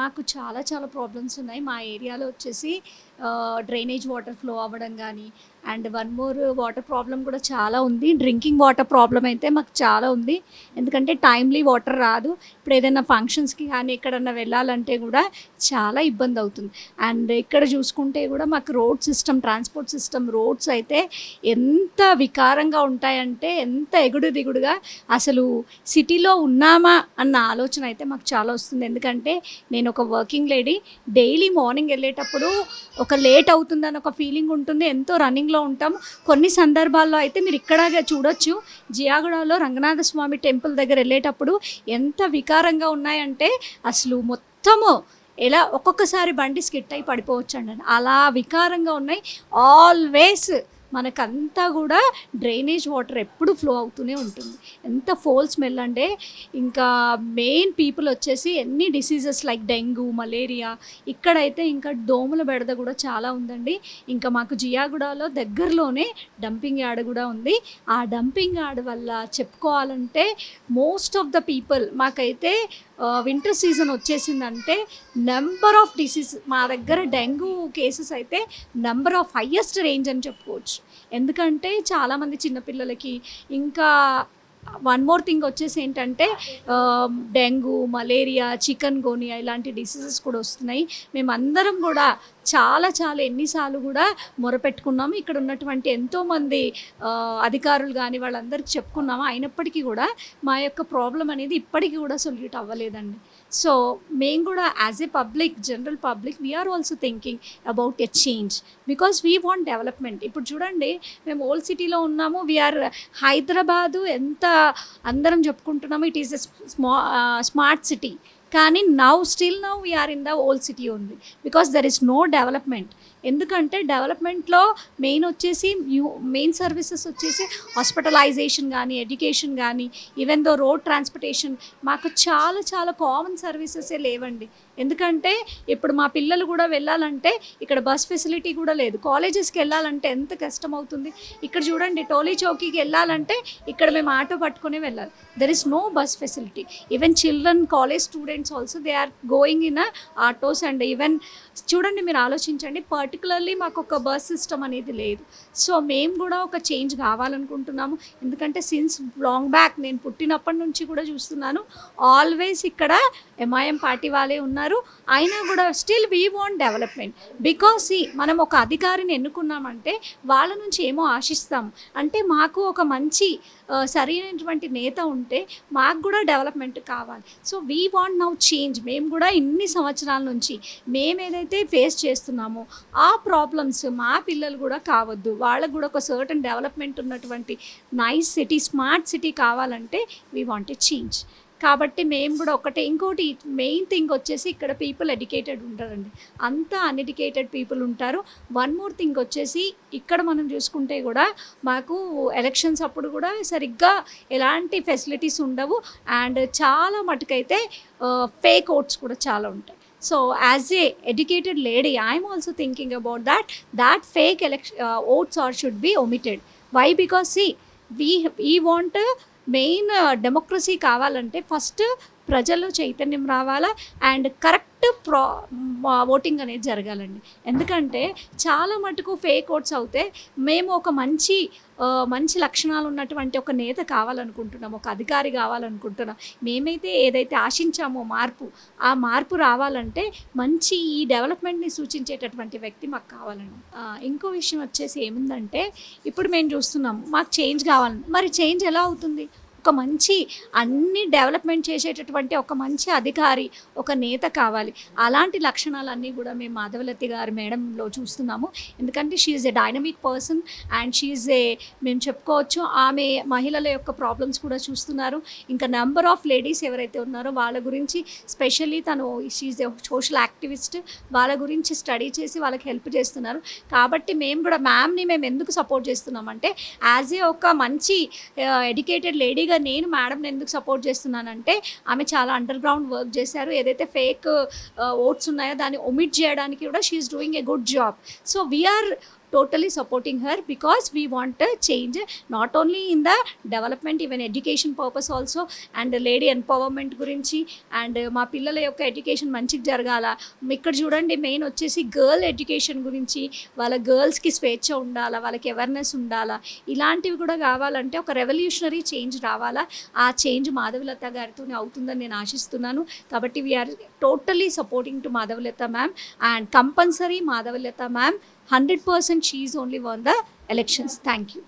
మాకు చాలా చాలా ప్రాబ్లమ్స్ ఉన్నాయి. మా ఏరియాలో వచ్చేసి డ్రైనేజ్ వాటర్ ఫ్లో అవ్వడం కానీ and one more water problem కూడా చాలా ఉంది. డ్రింకింగ్ వాటర్ ప్రాబ్లం అయితే మాకు చాలా ఉంది. ఎందుకంటే టైమ్లీ వాటర్ రాదు. ఇప్పుడు ఏదైనా ఫంక్షన్స్కి కానీ ఎక్కడన్నా వెళ్ళాలంటే కూడా చాలా ఇబ్బంది అవుతుంది. అండ్ ఇక్కడ చూసుకుంటే కూడా మాకు road system transport system roads అయితే ఎంత వికారంగా ఉంటాయంటే ఎంత ఎగుడు దిగుడుగా అసలు సిటీలో ఉన్నామా అన్న ఆలోచన అయితే మాకు చాలా వస్తుంది. ఎందుకంటే నేను ఒక వర్కింగ్ లేడీ డైలీ మార్నింగ్ వెళ్ళేటప్పుడు ఒక ఒక లేట్ అవుతుందని ఒక ఫీలింగ్ ఉంటుంది. ఎంతో రన్నింగ్లో ఉంటాం కొన్ని సందర్భాల్లో అయితే మీరు ఇక్కడ చూడొచ్చు. జియాగూడలో రంగనాథ స్వామి టెంపుల్ దగ్గర వెళ్ళేటప్పుడు ఎంత వికారంగా ఉన్నాయంటే అసలు మొత్తము ఎలా ఒక్కొక్కసారి బండి స్కిట్ అయి పడిపోవచ్చు అండి అలా వికారంగా ఉన్నాయి. ఆల్వేస్ మనకంతా కూడా డ్రైనేజ్ వాటర్ ఎప్పుడు ఫ్లో అవుతూనే ఉంటుంది. ఎంత ఫోల్ స్మెల్ అంటే ఇంకా మెయిన్ పీపుల్ వచ్చేసి ఎన్ని డిసీజెస్ లైక్ డెంగ్యూ మలేరియా ఇక్కడైతే ఇంకా దోమల బెడద కూడా చాలా ఉందండి. ఇంకా మాకు జియాగూడలో దగ్గరలోనే డంపింగ్ యార్డ్ కూడా ఉంది. ఆ డంపింగ్ యార్డ్ వల్ల చెప్పుకోవాలంటే మోస్ట్ ఆఫ్ ద పీపుల్ మాకైతే వింటర్ సీజన్ వచ్చేసిందంటే నెంబర్ ఆఫ్ డిసీజ్ మా దగ్గర డెంగ్యూ కేసెస్ అయితే నెంబర్ ఆఫ్ హయ్యెస్ట్ రేంజ్ అని చెప్పుకోవచ్చు. ఎందుకంటే చాలామంది చిన్నపిల్లలకి ఇంకా వన్ మోర్ థింగ్ వచ్చేసి ఏంటంటే డెంగ్యూ మలేరియా చికెన్ గోనియా ఇలాంటి డిసీజెస్ కూడా వస్తున్నాయి. మేమందరం కూడా చాలా చాలా ఎన్నిసార్లు కూడా మొరపెట్టుకున్నాము. ఇక్కడ ఉన్నటువంటి ఎంతోమంది అధికారులు కానీ వాళ్ళందరికీ చెప్పుకున్నాము. అయినప్పటికీ కూడా మా యొక్క ప్రాబ్లం అనేది ఇప్పటికీ కూడా సొల్యూట్ అవ్వలేదండి. సో మేము కూడా as a public general public we are also thinking about a change because we want development ఇప్పుడు చూడండి మేము ఓల్డ్ సిటీలో ఉన్నాము వీఆర్ హైదరాబాదు ఎంత అందరం చెప్పుకుంటున్నాము it is a స్మా smart city కానీ now still now we are in the old city ఉంది because there is no development ఎందుకంటే డెవలప్మెంట్లో మెయిన్ వచ్చేసి మెయిన్ సర్వీసెస్ వచ్చేసి హాస్పిటలైజేషన్ కానీ ఎడ్యుకేషన్ కానీ ఈవెన్ దో రోడ్ ట్రాన్స్పోర్టేషన్ మాకు చాలా చాలా కామన్ సర్వీసెసే లేవండి. ఎందుకంటే ఇప్పుడు మా పిల్లలు కూడా వెళ్ళాలంటే ఇక్కడ బస్ ఫెసిలిటీ కూడా లేదు. కాలేజెస్కి వెళ్ళాలంటే ఎంత కష్టం అవుతుంది ఇక్కడ చూడండి టోలీ చౌకీకి వెళ్ళాలంటే ఇక్కడ మేము ఆటో పట్టుకొని వెళ్ళాలి. There is no bus facility even children college students also they are going in autos and even చూడండి మీరు ఆలోచించండి పర్ పర్టికులర్లీ మాకు ఒక బస్ సిస్టమ్ అనేది లేదు. సో మేము కూడా ఒక చేంజ్ కావాలనుకుంటున్నాము. ఎందుకంటే సిన్స్ లాంగ్ బ్యాక్ నేను పుట్టినప్పటి నుంచి కూడా చూస్తున్నాను ఆల్వేస్ ఇక్కడ ఎంఐఎం పార్టీ వాళ్ళే ఉన్నారు. అయినా కూడా still we want development because మనం ఒక అధికారిని ఎన్నుకున్నామంటే వాళ్ళ నుంచి ఏమో ఆశిస్తాం. అంటే మాకు ఒక మంచి సరైనటువంటి నేత ఉంటే మాకు కూడా డెవలప్మెంట్ కావాలి. So we want now change మేము కూడా ఇన్ని సంవత్సరాల నుంచి మేము ఏదైతే ఫేస్ చేస్తున్నామో ఆ ప్రాబ్లమ్స్ మా పిల్లలు కూడా కావద్దు. వాళ్ళకు కూడా ఒక సర్టన్ డెవలప్మెంట్ ఉన్నటువంటి నైస్ సిటీ స్మార్ట్ సిటీ కావాలంటే వీ వాంట్ చేంజ్ కాబట్టి మేము కూడా ఒకటే ఇంకోటి మెయిన్ థింగ్ వచ్చేసి ఇక్కడ పీపుల్ ఎడ్యుకేటెడ్ ఉంటారండి. అంతా అన్ఎడ్యుకేటెడ్ పీపుల్ ఉంటారు. వన్ మోర్ థింగ్ వచ్చేసి ఇక్కడ మనం చూసుకుంటే కూడా మాకు ఎలక్షన్స్ అప్పుడు కూడా సరిగ్గా ఎలాంటి ఫెసిలిటీస్ ఉండవు. అండ్ చాలా మటుకైతే uh, ఫేక్ ఓట్స్ కూడా చాలా ఉంటాయి. So as a educated lady I'm also thinking about that that fake election votes are should be omitted why because see we we want main democracy కావాలంటే first ప్రజల్లో చైతన్యం రావాలా? And correct ప్రా voting అనేది జరగాలండి. ఎందుకంటే చాలా మటుకు ఫేక్ ఓట్స్ అవుతే మేము ఒక మంచి మంచి లక్షణాలు ఉన్నటువంటి ఒక నేత కావాలనుకుంటున్నాం ఒక అధికారి కావాలనుకుంటున్నాం. మేమైతే ఏదైతే ఆశించామో మార్పు ఆ మార్పు రావాలంటే మంచి ఈ డెవలప్మెంట్ని సూచించేటటువంటి వ్యక్తి మాకు కావాలండి. ఇంకో విషయం వచ్చేసి ఏముందంటే ఇప్పుడు మేము చూస్తున్నాం మాకు చేంజ్ కావాలని. మరి చేంజ్ ఎలా అవుతుంది? ఒక మంచి అన్ని డెవలప్మెంట్ చేసేటటువంటి ఒక మంచి అధికారి ఒక నేత కావాలి. అలాంటి లక్షణాలన్నీ కూడా మేము మాధవలతి గారి మేడంలో చూస్తున్నాము. ఎందుకంటే she's a dynamic person and she's a మేము చెప్పుకోవచ్చు ఆమె మహిళల యొక్క ప్రాబ్లమ్స్ కూడా చూస్తున్నారు. ఇంకా నెంబర్ ఆఫ్ లేడీస్ ఎవరైతే ఉన్నారో వాళ్ళ గురించి స్పెషల్లీ తను షీఈ్ ఏ సోషల్ యాక్టివిస్ట్ వాళ్ళ గురించి స్టడీ చేసి వాళ్ళకి హెల్ప్ చేస్తున్నారు. కాబట్టి మేము కూడా మ్యామ్ని మేము ఎందుకు సపోర్ట్ చేస్తున్నామంటే యాజ్ ఏ ఒక మంచి uh, ఎడ్యుకేటెడ్ లేడీ లేడీగా నేను మేడం ఎందుకు సపోర్ట్ చేస్తున్నానంటే ఆమె చాలా అండర్ గ్రౌండ్ వర్క్ చేశారు. ఏదైతే ఫేక్ ఓట్స్ uh, ఉన్నాయో దాన్ని ఒమిట్ చేయడానికి కూడా she's doing a good job so we are totally supporting her because we want a change not only in the development even education purpose also and lady గురించి and మా పిల్లల యొక్క education మంచిగా జరగాల. ఇక్కడ చూడండి మెయిన్ వచ్చేసి గర్ల్ ఎడ్యుకేషన్ గురించి వాళ్ళ గర్ల్స్కి స్వేచ్ఛ ఉండాలా వాళ్ళకి అవేర్నెస్ ఉండాలా. ఇలాంటివి కూడా కావాలంటే ఒక రెవల్యూషనరీ చేంజ్ రావాలా. ఆ చేంజ్ మాధవలత గారితోనే అవుతుందని నేను ఆశిస్తున్నాను. కాబట్టి we are totally supporting to Madhavalatha ma'am and compulsory Madhavalatha ma'am 100% she is only won the elections. Thank you.